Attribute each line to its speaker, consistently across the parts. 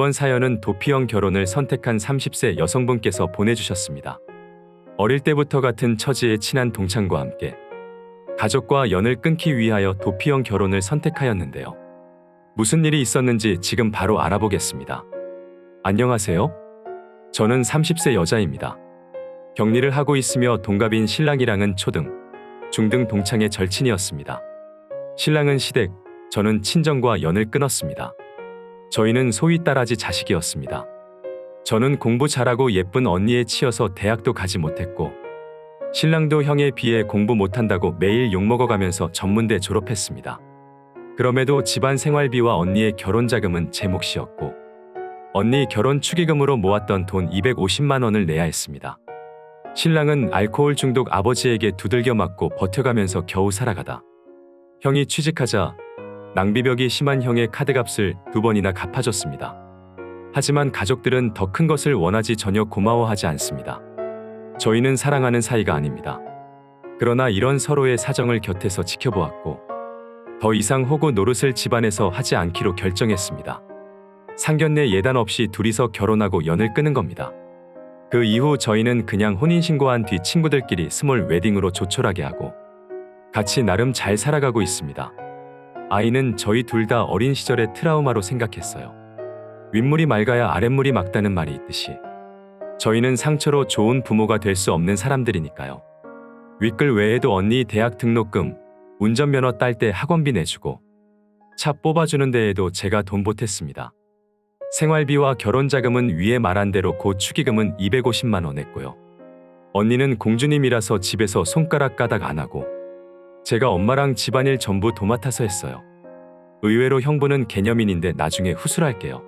Speaker 1: 이번 사연은 도피형 결혼을 선택한 30세 여성분께서 보내주셨습니다. 어릴 때부터 같은 처지의 친한 동창과 함께 가족과 연을 끊기 위하여 도피형 결혼을 선택하였는데요. 무슨 일이 있었는지 지금 바로 알아보겠습니다. 안녕하세요. 저는 30세 여자입니다. 격리를 하고 있으며 동갑인 신랑이랑은 초등, 중등 동창의 절친이었습니다. 신랑은 시댁, 저는 친정과 연을 끊었습니다. 저희는 소위 딸아지 자식이었습니다. 저는 공부 잘하고 예쁜 언니에 치여서 대학도 가지 못했고, 신랑도 형에 비해 공부 못한다고 매일 욕먹어가면서 전문대 졸업했습니다. 그럼에도 집안 생활비와 언니의 결혼 자금은 제 몫이었고, 언니 결혼 축의금으로 모았던 돈 250만 원을 내야 했습니다. 신랑은 알코올 중독 아버지에게 두들겨 맞고 버텨가면서 겨우 살아가다. 형이 취직하자 낭비벽이 심한 형의 카드값을 두 번이나 갚아줬습니다. 하지만 가족들은 더 큰 것을 원하지 전혀 고마워하지 않습니다. 저희는 사랑하는 사이가 아닙니다. 그러나 이런 서로의 사정을 곁에서 지켜보았고 더 이상 호구 노릇을 집안에서 하지 않기로 결정했습니다. 상견례 예단 없이 둘이서 결혼하고 연을 끄는 겁니다. 그 이후 저희는 그냥 혼인신고한 뒤 친구들끼리 스몰 웨딩으로 조촐하게 하고 같이 나름 잘 살아가고 있습니다. 아이는 저희 둘 다 어린 시절의 트라우마로 생각했어요. 윗물이 맑아야 아랫물이 맑다는 말이 있듯이 저희는 상처로 좋은 부모가 될 수 없는 사람들이니까요. 윗글 외에도 언니 대학 등록금, 운전면허 딸 때 학원비 내주고 차 뽑아주는 데에도 제가 돈 보탰습니다. 생활비와 결혼자금은 위에 말한 대로 고 축의금은 250만 원 냈고요. 언니는 공주님이라서 집에서 손가락 까닥 안 하고 제가 엄마랑 집안일 전부 도맡아서 했어요. 의외로 형부는 개념인인데 나중에 후술할게요.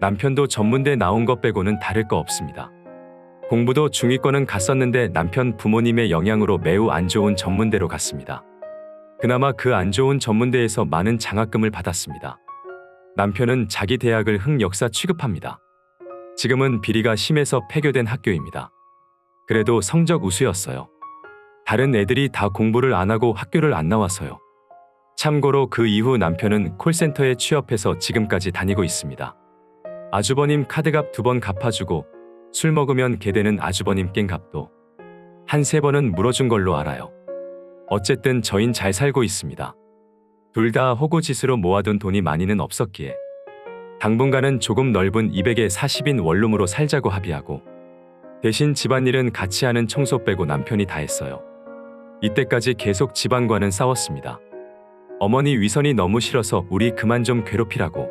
Speaker 1: 남편도 전문대 나온 것 빼고는 다를 거 없습니다. 공부도 중위권은 갔었는데 남편 부모님의 영향으로 매우 안 좋은 전문대로 갔습니다. 그나마 그 안 좋은 전문대에서 많은 장학금을 받았습니다. 남편은 자기 대학을 흑역사 취급합니다. 지금은 비리가 심해서 폐교된 학교입니다. 그래도 성적 우수였어요. 다른 애들이 다 공부를 안 하고 학교를 안 나와서요. 참고로 그 이후 남편은 콜센터에 취업해서 지금까지 다니고 있습니다. 아주버님 카드값 두 번 갚아주고 술 먹으면 개되는 아주버님 깽값도 한 세 번은 물어준 걸로 알아요. 어쨌든 저흰 잘 살고 있습니다. 둘 다 호구짓으로 모아둔 돈이 많이는 없었기에 당분간은 조금 넓은 200에 40인 원룸으로 살자고 합의하고 대신 집안일은 같이 하는 청소 빼고 남편이 다 했어요. 이때까지 계속 집안과는 싸웠습니다. 어머니 위선이 너무 싫어서 우리 그만 좀 괴롭히라고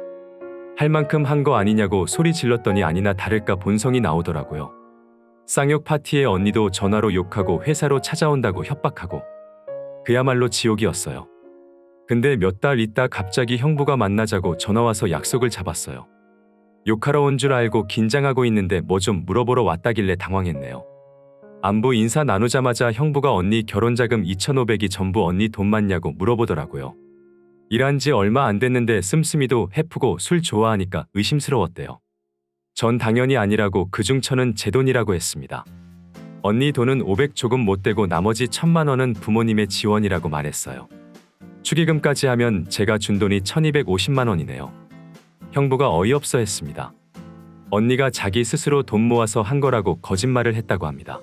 Speaker 1: 할 만큼 한 거 아니냐고 소리 질렀더니 아니나 다를까 본성이 나오더라고요. 쌍욕 파티에 언니도 전화로 욕하고 회사로 찾아온다고 협박하고 그야말로 지옥이었어요. 근데 몇 달 있다 갑자기 형부가 만나자고 전화와서 약속을 잡았어요. 욕하러 온 줄 알고 긴장하고 있는데 뭐 좀 물어보러 왔다길래 당황했네요. 안부 인사 나누자마자 형부가 언니 결혼자금 2,500이 전부 언니 돈 맞냐고 물어보더라고요. 일한 지 얼마 안 됐는데 씀씀이도 해프고 술 좋아하니까 의심스러웠대요. 전 당연히 아니라고 그중 천은 제 돈이라고 했습니다. 언니 돈은 500 조금 못 되고 나머지 천만 원은 부모님의 지원이라고 말했어요. 축의금까지 하면 제가 준 돈이 1250만 원이네요. 형부가 어이없어 했습니다. 언니가 자기 스스로 돈 모아서 한 거라고 거짓말을 했다고 합니다.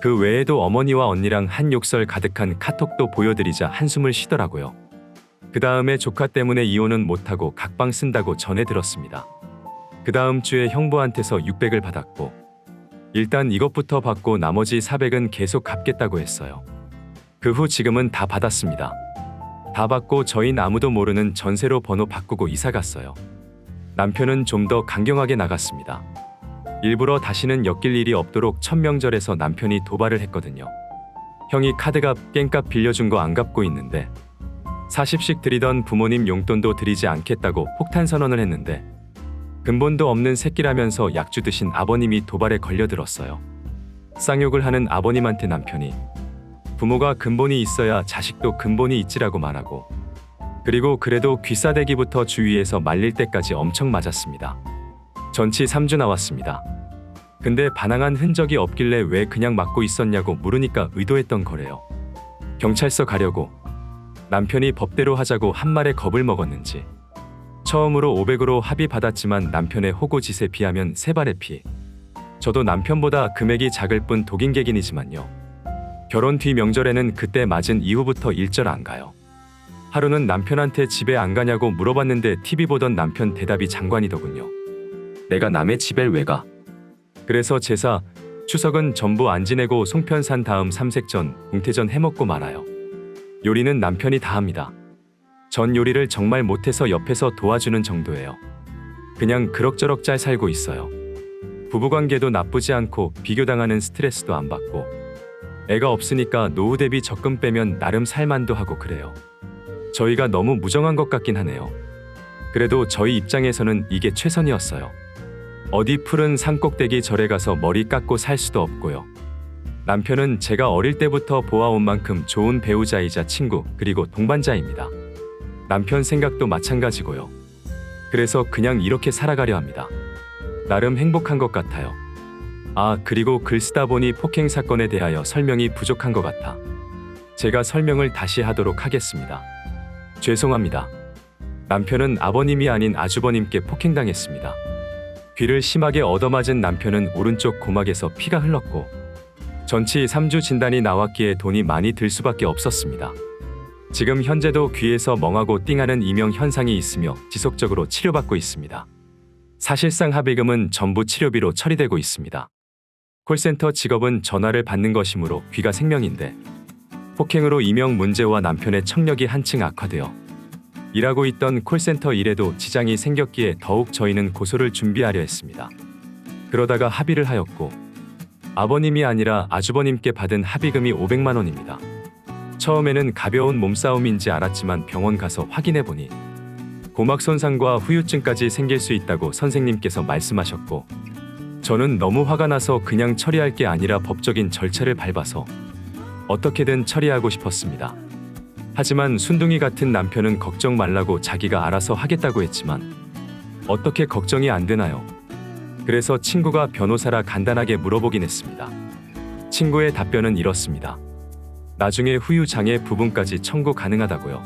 Speaker 1: 그 외에도 어머니와 언니랑 한 욕설 가득한 카톡도 보여드리자 한숨을 쉬더라고요. 그 다음에 조카 때문에 이혼은 못하고 각방 쓴다고 전해 들었습니다. 그 다음 주에 형부한테서 600을 받았고, 일단 이것부터 받고 나머지 400은 계속 갚겠다고 했어요. 그 후 지금은 다 받았습니다. 다 받고 저희 아무도 모르는 전세로 번호 바꾸고 이사 갔어요. 남편은 좀 더 강경하게 나갔습니다. 일부러 다시는 엮일 일이 없도록 천명절에서 남편이 도발을 했거든요. 형이 카드값, 깽값 빌려준 거 안 갚고 있는데 40씩 드리던 부모님 용돈도 드리지 않겠다고 폭탄 선언을 했는데 근본도 없는 새끼라면서 약주 드신 아버님이 도발에 걸려들었어요. 쌍욕을 하는 아버님한테 남편이 부모가 근본이 있어야 자식도 근본이 있지라고 말하고 그리고 그래도 귀싸대기부터 주위에서 말릴 때까지 엄청 맞았습니다. 전치 3주 나왔습니다. 근데 반항한 흔적이 없길래 왜 그냥 맞고 있었냐고 물으니까 의도했던 거래요. 경찰서 가려고 남편이 법대로 하자고 한 말에 겁을 먹었는지 처음으로 500으로 합의 받았지만 남편의 호구짓에 비하면 세 발의 피. 저도 남편보다 금액이 작을 뿐 독인객이니지만요. 결혼 뒤 명절에는 그때 맞은 이후부터 일절 안 가요. 하루는 남편한테 집에 안 가냐고 물어봤는데 TV 보던 남편 대답이 장관이더군요. 내가 남의 집에 왜 가? 그래서 제사, 추석은 전부 안 지내고 송편산 다음 삼색전, 공태전 해먹고 말아요. 요리는 남편이 다 합니다. 전 요리를 정말 못해서 옆에서 도와주는 정도예요. 그냥 그럭저럭 잘 살고 있어요. 부부관계도 나쁘지 않고 비교당하는 스트레스도 안 받고 애가 없으니까 노후 대비 적금 빼면 나름 살만도 하고 그래요. 저희가 너무 무정한 것 같긴 하네요. 그래도 저희 입장에서는 이게 최선이었어요. 어디 푸른 산꼭대기 절에 가서 머리 깎고 살 수도 없고요. 남편은 제가 어릴 때부터 보아온 만큼 좋은 배우자이자 친구 그리고 동반자입니다. 남편 생각도 마찬가지고요. 그래서 그냥 이렇게 살아가려 합니다. 나름 행복한 것 같아요. 아, 그리고 글 쓰다 보니 폭행 사건에 대하여 설명이 부족한 것 같아. 제가 설명을 다시 하도록 하겠습니다. 죄송합니다. 남편은 아버님이 아닌 아주버님께 폭행당했습니다. 귀를 심하게 얻어맞은 남편은 오른쪽 고막에서 피가 흘렀고 전치 3주 진단이 나왔기에 돈이 많이 들 수밖에 없었습니다. 지금 현재도 귀에서 멍하고 띵하는 이명 현상이 있으며 지속적으로 치료받고 있습니다. 사실상 합의금은 전부 치료비로 처리되고 있습니다. 콜센터 직업은 전화를 받는 것이므로 귀가 생명인데 폭행으로 이명 문제와 남편의 청력이 한층 악화되어 일하고 있던 콜센터 일에도 지장이 생겼기에 더욱 저희는 고소를 준비하려 했습니다. 그러다가 합의를 하였고 아버님이 아니라 아주버님께 받은 합의금이 500만 원입니다. 처음에는 가벼운 몸싸움인지 알았지만 병원 가서 확인해 보니 고막 손상과 후유증까지 생길 수 있다고 선생님께서 말씀하셨고 저는 너무 화가 나서 그냥 처리할 게 아니라 법적인 절차를 밟아서 어떻게든 처리하고 싶었습니다. 하지만 순둥이 같은 남편은 걱정 말라고 자기가 알아서 하겠다고 했지만 어떻게 걱정이 안 되나요? 그래서 친구가 변호사라 간단하게 물어보긴 했습니다. 친구의 답변은 이렇습니다. 나중에 후유 장애 부분까지 청구 가능하다고요.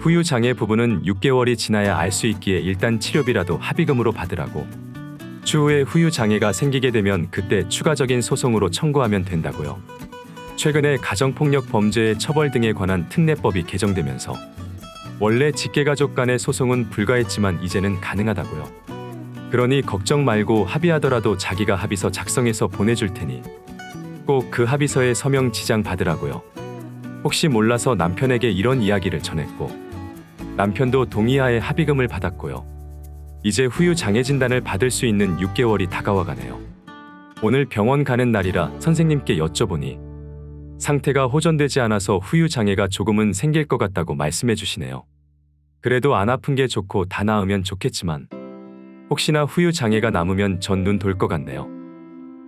Speaker 1: 후유 장애 부분은 6개월이 지나야 알 수 있기에 일단 치료비라도 합의금으로 받으라고. 추후에 후유 장애가 생기게 되면 그때 추가적인 소송으로 청구하면 된다고요. 최근에 가정폭력 범죄의 처벌 등에 관한 특례법이 개정되면서 원래 직계가족 간의 소송은 불가했지만 이제는 가능하다고요. 그러니 걱정 말고 합의하더라도 자기가 합의서 작성해서 보내줄 테니 꼭 그 합의서에 서명 지장 받으라고요. 혹시 몰라서 남편에게 이런 이야기를 전했고 남편도 동의하에 합의금을 받았고요. 이제 후유 장애 진단을 받을 수 있는 6개월이 다가와 가네요. 오늘 병원 가는 날이라 선생님께 여쭤보니 상태가 호전되지 않아서 후유 장애가 조금은 생길 것 같다고 말씀해 주시네요. 그래도 안 아픈 게 좋고 다 나으면 좋겠지만 혹시나 후유 장애가 남으면 전 눈 돌 것 같네요.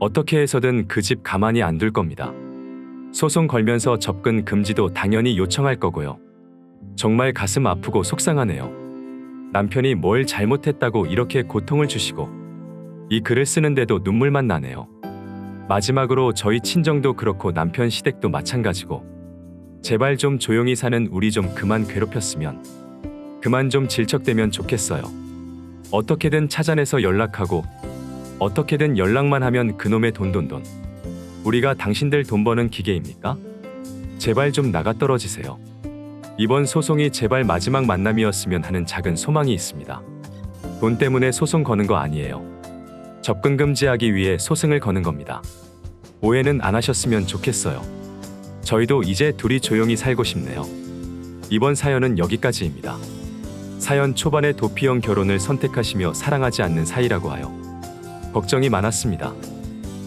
Speaker 1: 어떻게 해서든 그 집 가만히 안 둘 겁니다. 소송 걸면서 접근 금지도 당연히 요청할 거고요. 정말 가슴 아프고 속상하네요. 남편이 뭘 잘못했다고 이렇게 고통을 주시고 이 글을 쓰는데도 눈물만 나네요. 마지막으로 저희 친정도 그렇고 남편 시댁도 마찬가지고 제발 좀 조용히 사는 우리 좀 그만 괴롭혔으면 그만 좀 질척대면 좋겠어요. 어떻게든 찾아내서 연락하고 어떻게든 연락만 하면 그놈의 돈돈돈 우리가 당신들 돈 버는 기계입니까? 제발 좀 나가 떨어지세요. 이번 소송이 제발 마지막 만남이었으면 하는 작은 소망이 있습니다. 돈 때문에 소송 거는 거 아니에요. 접근 금지하기 위해 소송을 거는 겁니다. 오해는 안 하셨으면 좋겠어요. 저희도 이제 둘이 조용히 살고 싶네요. 이번 사연은 여기까지입니다. 사연 초반에 도피형 결혼을 선택하시며 사랑하지 않는 사이라고 하여 걱정이 많았습니다.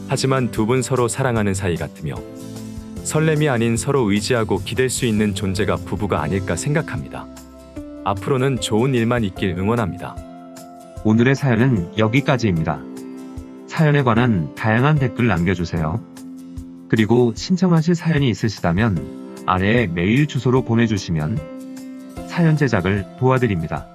Speaker 1: 하지만 두 분 서로 사랑하는 사이 같으며 설렘이 아닌 서로 의지하고 기댈 수 있는 존재가 부부가 아닐까 생각합니다. 앞으로는 좋은 일만 있길 응원합니다.
Speaker 2: 오늘의 사연은 여기까지입니다. 사연에 관한 다양한 댓글 남겨주세요. 그리고 신청하실 사연이 있으시다면 아래에 메일 주소로 보내주시면 사연 제작을 도와드립니다.